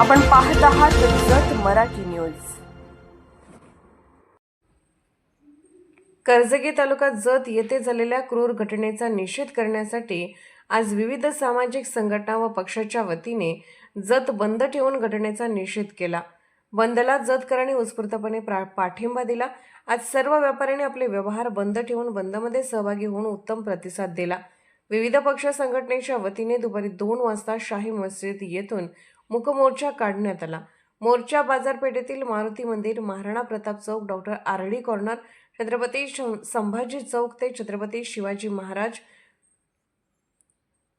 आपण पाहत आहात जत मराठी न्यूज. कर्जगी तालुक्यात जत येथे झालेल्या क्रूर घटनेचा निषेध करण्यासाठी आज विविध सामाजिक संघटना व पक्षाच्या वतीने जत बंद ठेवून घटनेचा निषेध केला. बंदला जतकरांनी उत्स्फूर्तपणे प्रा- पाठिंबा दिला. आज सर्व व्यापाऱ्यांनी आपले व्यवहार बंद ठेवून बंदमध्ये सहभागी होऊन उत्तम प्रतिसाद दिला. विविध पक्ष संघटनेच्या वतीने दुपारी दोन वाजता शाही मस्जिद येथून मुकमोर्चा काढण्यात आला. मोर्चा बाजारपेठेतील मारुती मंदिर महाराणा प्रताप चौक doctor RD corner Chhatrapati Sambhaji चौक ते छत्रपती शिवाजी महाराज.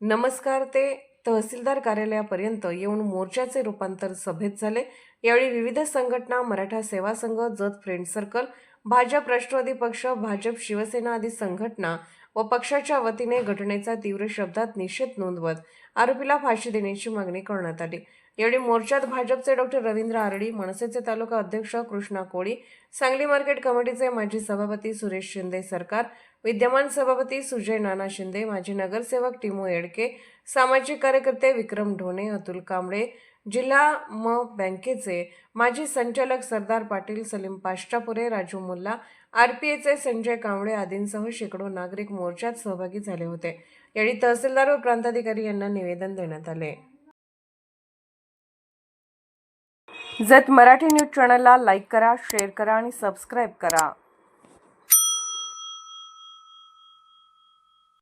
नमस्कार ते तहसीलदार कार्यालयापर्यंत येऊन मोर्चाचे रूपांतर सभेत झाले. यावेळी विविध संघटना मराठा सेवा संघ जत फ्रेंड सर्कल भाजप राष्ट्रवादी पक्ष भाजप शिवसेना आदी संघटना व पक्षाच्या वतीने घटनेचा तीव्र शब्दात निषेध नोंदवत आरोपीला फाशी देण्याची मागणी करण्यात आली. यावेळी मोर्चात भाजपचे डॉक्टर रवींद्र आरडी मनसेचे तालुका अध्यक्ष कृष्णा कोळी सांगली मार्केट कमिटीचे माजी सभापती सुरेश शिंदे सरकार विद्यमान सभापती सुजय नाना शिंदे माजी नगरसेवक टिमो येडके सामाजिक कार्यकर्ते विक्रम ढोणे अतुल कांबळे जिल्हा म बँकेचे माजी संचालक सरदार पाटील सलीम पाष्टापुरे राजू मुल्ला आरपीएचे संजय कांबळे आदींसह शेकडो नागरिक मोर्चात सहभागी झाले होते. यावेळी तहसीलदार व प्रांताधिकारी यांना निवेदन देण्यात आले. जत मराठी न्यूज चॅनलला लाईक करा शेअर करा आणि सबस्क्राईब करा.